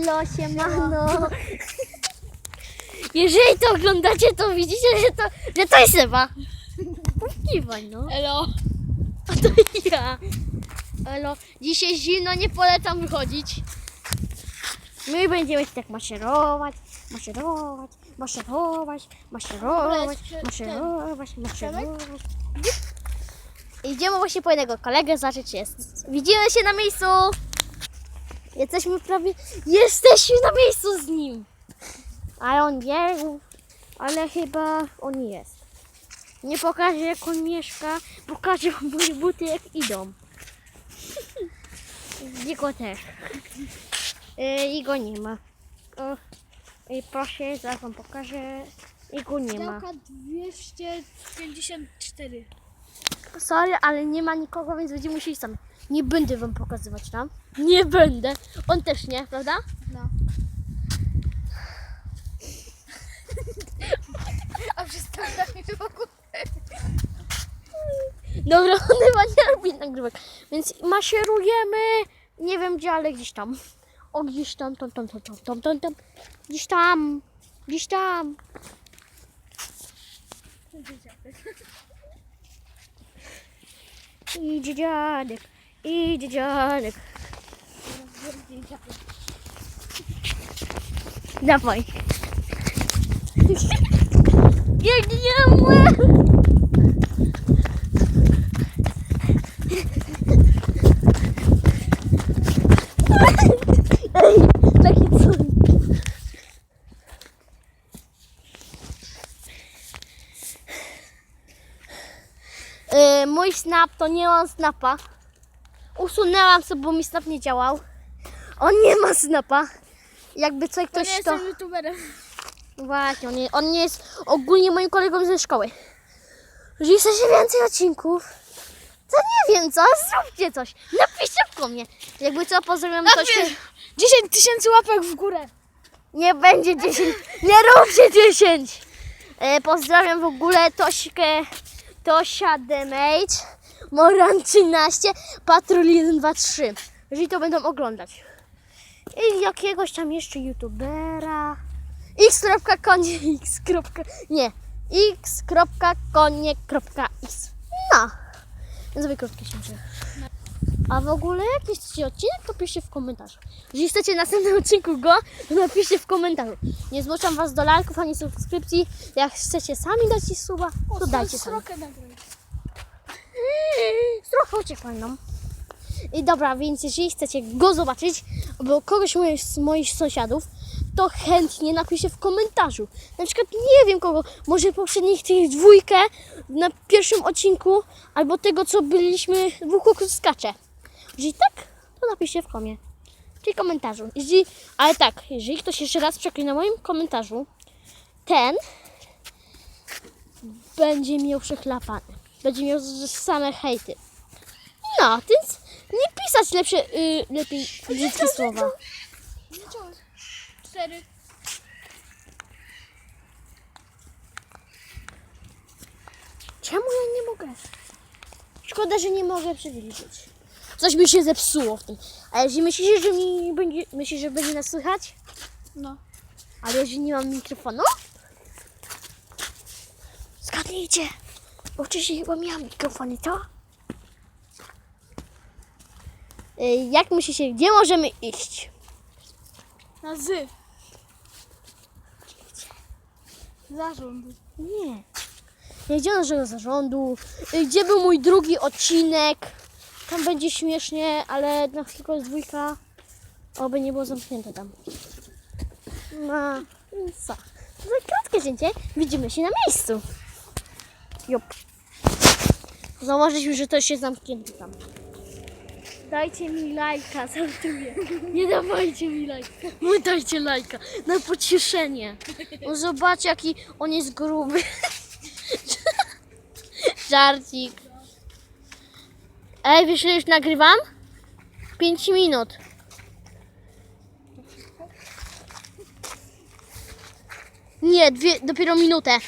Halo, siemano. Jeżeli to oglądacie, to widzicie, że to, że to jest Ewa. No. Elo. A to ja. Elo, dzisiaj zimno, nie polecam wychodzić. My będziemy się tak maszerować, maszerować, maszerować, maszerować, maszerować, maszerować. Idziemy właśnie po jednego kolegę, zobaczyć jest. Widzimy się na miejscu. Jesteśmy prawie, jesteśmy na miejscu z nim. Ale on biegł, ale chyba on jest. Nie pokażę jak on mieszka, pokażę moje buty jak idą. Jego też. Yy, Jego nie ma. I proszę, zaraz wam pokażę. Jego nie ma. Działka 254. Sorry, ale nie ma nikogo, więc będziemy musieli sami. Nie będę wam pokazywać tam. Nie będę. On też nie, prawda? No. A przestań mi wokół. Dobra, on chyba nie robi nagrywek. Więc maszerujemy. Nie wiem gdzie, ale gdzieś tam. O, gdzieś tam, tam, tam, tam, tam, tam, tam, tam. Gdzieś tam. Gdzieś tam. İyice canık. İyice canık. Ne yapayım? Gidiyor mu? Yy, mój snap to nie mam snapa. Usunęłam sobie, bo mi snap nie działał. On nie ma snapa. Jakby co To ktoś to... jestem youtuberem. Właśnie, on nie, on nie jest ogólnie moim kolegą ze szkoły. Jeżeli chcecie więcej odcinków, to nie wiem co, zróbcie coś. Napiszcie w komie. Jakby co, pozdrawiam ktoś... 10 tysięcy łapek w górę. Nie będzie 10. Nie róbcie 10. E, pozdrawiam w ogóle Tośkę, Tosia Demage, Moran 13, Patrol 1, 2, 3. Jeżeli to będą oglądać. I jakiegoś tam jeszcze youtubera. x.konie x. Nie. x.konie.x. No. Zrobię krótkie się. A w ogóle jakiś chcecie odcinek, to piszcie w komentarzu. Jeżeli chcecie na następnym odcinku go, to napiszcie w komentarzu. Nie zmuszam was do lajków ani subskrypcji. Jak chcecie sami dać ci suba, to dajcie sami. Trochę uciekła nam. I dobra, więc jeżeli chcecie go zobaczyć, albo kogoś moich, z moich sąsiadów, to chętnie napiszcie w komentarzu. Na przykład nie wiem kogo, może poprzednich tych dwójkę na pierwszym odcinku, albo tego co byliśmy dwóch skacze. Jeżeli tak, to napiszcie w komie. Czyli komentarzu. Jeżeli, ale tak, jeżeli ktoś jeszcze raz przekleje na moim komentarzu, ten będzie miał przechlapany. Będzie miał same hejty. No, więc nie pisać lepsze, y, lepiej brzydkie słowa. Cztery. Czemu ja nie mogę? Szkoda, że nie mogę przeliczyć. Coś mi się zepsuło w tym. A jeżeli myślicie, że mi będzie, myślisz, że będzie nas słychać? No. Ale jeżeli nie mam mikrofonu? Zgadnijcie. Bo wcześniej chyba miałam mikrofony, co? Y, Jak myślicie, gdzie możemy iść? Na z. Zarząd. Nie. Nie gdzie naszego zarządu. Y, Gdzie był mój drugi odcinek? Tam będzie śmiesznie, ale na tylko jest dwójka. Oby nie było zamknięte tam. No, co? Za krótkie zdjęcie. Widzimy się na miejscu. Jup. Zauważyliśmy, że to się zamknięte tam. Dajcie mi lajka, żartuję. Nie dawajcie mi lajka. No dajcie lajka. Na pocieszenie. No zobacz jaki on jest gruby. Żarcik. Ej, wiesz ile już nagrywam? 5 minut. Nie, dwie, dopiero minutę.